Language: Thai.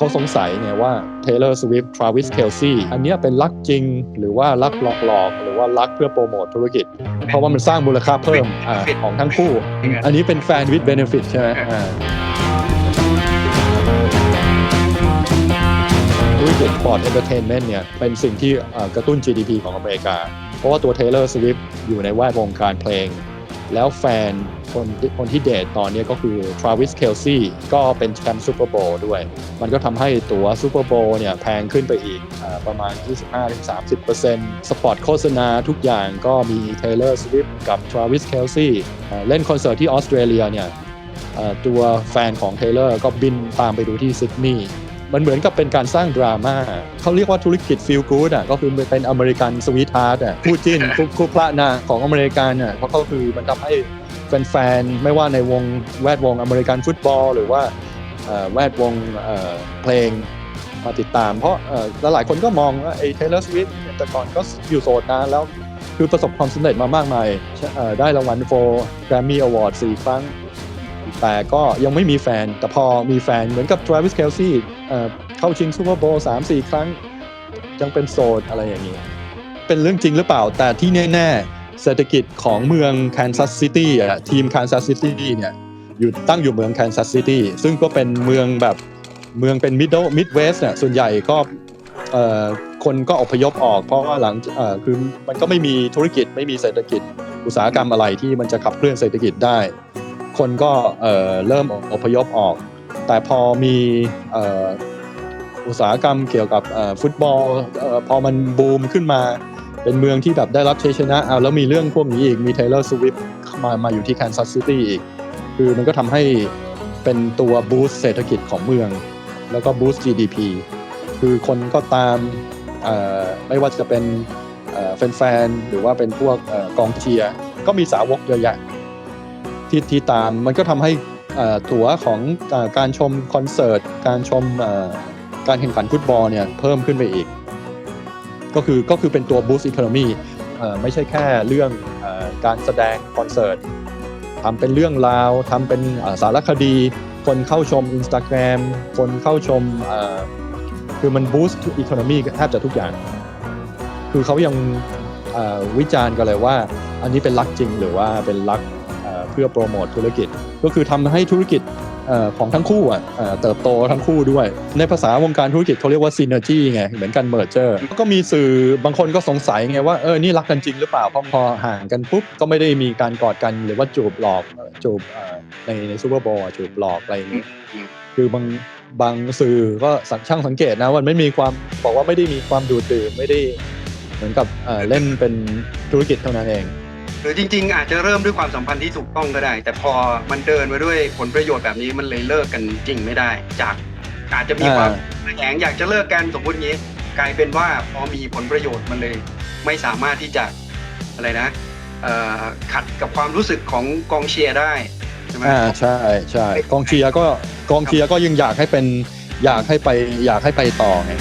เขาสงสัยไงว่า Taylor Swift Travis Kelsey อันเนี้ยเป็นรักจริงหรือว่ารักหลอกๆ หรือว่ารักเพื่อโปรโมทธุรกิจ เพราะว่ามันสร้างมูลค่าเพิ่มอาของทั้งคู่ อันนี้เป็นแฟน with benefit ใช่ไหมอ่าธุรกิจสปอร์ตเอนเตอร์เทนเมนต์เนี่ยเป็นสิ่งที่เอ่อกระตุ้น GDP ของอเมริกา เพราะว่าตัว Taylor Swift อยู่ในแวดวงการเพลง แล้วแฟนคนคนที่เดทตอนนี้ก็คือ Travis Kelsey ก็เป็นแชมป์ซูเปอร์โบว์ด้วย มันก็ทำให้ตั๋วซูเปอร์โบว์เนี่ยแพงขึ้นไปอีกอประมาณ 25-30%สปอตโฆษณาทุกอย่างก็มี Taylor Swift กับ Travis Kelsey อ่เล่นคอนเสิร์ตที่ออสเตรเลียเนี่ยตัวแฟนของ Taylor ก็บินตามไปดูที่ซิดนีย์ มันเหมือนกับเป็นการสร้างดราม่าเขาเรียกว่าธุรกิจ feel good อะก็คือเป็นอเมริกันสวีทฮาร์ดอะคู่จิ้นคู่คู่พระนางของอเมริกันอะเพราะก็คือมันทำให้แฟนๆ ไม่ว่าในวงแวดวงอเมริกันฟุตบอล หรือว่าเอ่อแวดวงเอ่อเพลงมาติดตาม เพราะเอ่อหลายๆคนก็มองว่าไอ้ Taylor Swift เนี่ยแต่ก่อนก็อยู่โสดนานแล้วคือประสบความสำเร็จมามากมายเอ่อได้รางวัลโฟร์แกรมมี่อวอร์ดสี่ครั้ง แต่ก็ยังไม่มีแฟน แต่พอมีแฟนเหมือนกับ Travis Kelsey เอ่เข้าชิงซูเปอร์โบว์สามสี่ครั้ง ยังเป็นโสดอะไรอย่างนี้ เป็นเรื่องจริงหรือเปล่า แต่ที่แน่ๆเศรษฐกิจของเมืองแคนซัสซิตี้ทีมแคนซัสซิตี้เนี่ยอยู่ตั้งอยู่เมืองแคนซัสซิตี้ซึ่งก็เป็นเมืองแบบเมืองเป็นมิดเดิลมิดเวส์เนี่ยส่วนใหญ่ก็คนก็อพยพออกเพราะว่าหลังคือมันก็ไม่มีธุรกิจไม่มีเศรษฐกิจอุตสาหกรรมอะไรที่มันจะขับเคลื่อนเศรษฐกิจได้ คนก็เเริ่มอพยพออก แต่พอมีอุตสาหกรรมเกี่ยวกับฟุตบอลพอมันบูมขึ้นมาเป็นเมืองที่แบบได้รับชัยชนะเอาแล้วมีเรื่องพวกนี้อีกมี Taylor Swift มามาอยู่ที่ Kansas City อีก คือมันก็ทำให้เป็นตัวบูสต์เศรษฐกิจของเมือง แล้วก็บูสต์ GDP คือคนก็ตามไม่ว่าจะเป็นแฟนๆ หรือว่าเป็นพวกกองเชียร์ ก็มีสาวกเยอะแยะ ที่ที่ตามมันก็ทำให้ตั๋วของอการชมคอนเสิร์ต การชมการแข่งขันฟุตบอลเนี่ยเพิ่มขึ้นไปอีก ก็คือก็คือเป็นตัว boost economy เอ่อไม่ใช่แค่เรื่องอการแสดงคอนเสิร์ตทำเป็นเรื่องราวทำเป็นสารคดี คนเข้าชม Instagram คนเข้าชมคือมัน boost economy แทบจะทุกอย่าง คือเขายังวิจารณ์กันเลยว่า อันนี้เป็นลักจริงหรือว่าเป็นลัก พื่อโปรโมทธุรกิจ ก็คือทำให้ธุรกิจออของทั้งคู่อะเติบโตทั้งคู่ด้วย ในภาษาวงการธุรกิจเขาเรียกว่า synergy ไงเหมือนกัน merger ก็มีสื่อบางคนก็สงสัยไงว่าเออนี่รักกันจริงหรือเปล่าพราะพอห่างกันปุ๊บก็ไม่ได้มีการกอดกันหรือว่าจูบหลอกจูบในในซูเปอร์โบว์จูบหลอกอะไรอย่างนี้คือบางบางสื่อก็สังช่างสังเกตนะว่าไม่มีความบอกว่าไม่ได้มีความดูดดื่มไม่ได้เหมือนกับเเล่นเป็นธุรกิจเท่านั้นเอง หรือจริง ๆ อาจจะเริ่มด้วยความสัมพันธ์ที่ถูกต้องก็ได้ แต่พอมันเดินมาด้วยผลประโยชน์แบบนี้มันเลยเลิกกันจริงไม่ได้ จากอาจจะมีความอ่าแหงอยากจะเลิกกันสมมติงี้ กลายเป็นว่าพอมีผลประโยชน์มันเลย ไม่สามารถที่จะอะไรนะเอ่อขัดกับความรู้สึกของกองเชียร์ได้ใช่ไหมอ่าใช่ใช่กองเชียร์ก็กองเชียร์ก็ยังอยากให้เป็นอยากให้ไปอยากให้ไปต่อไง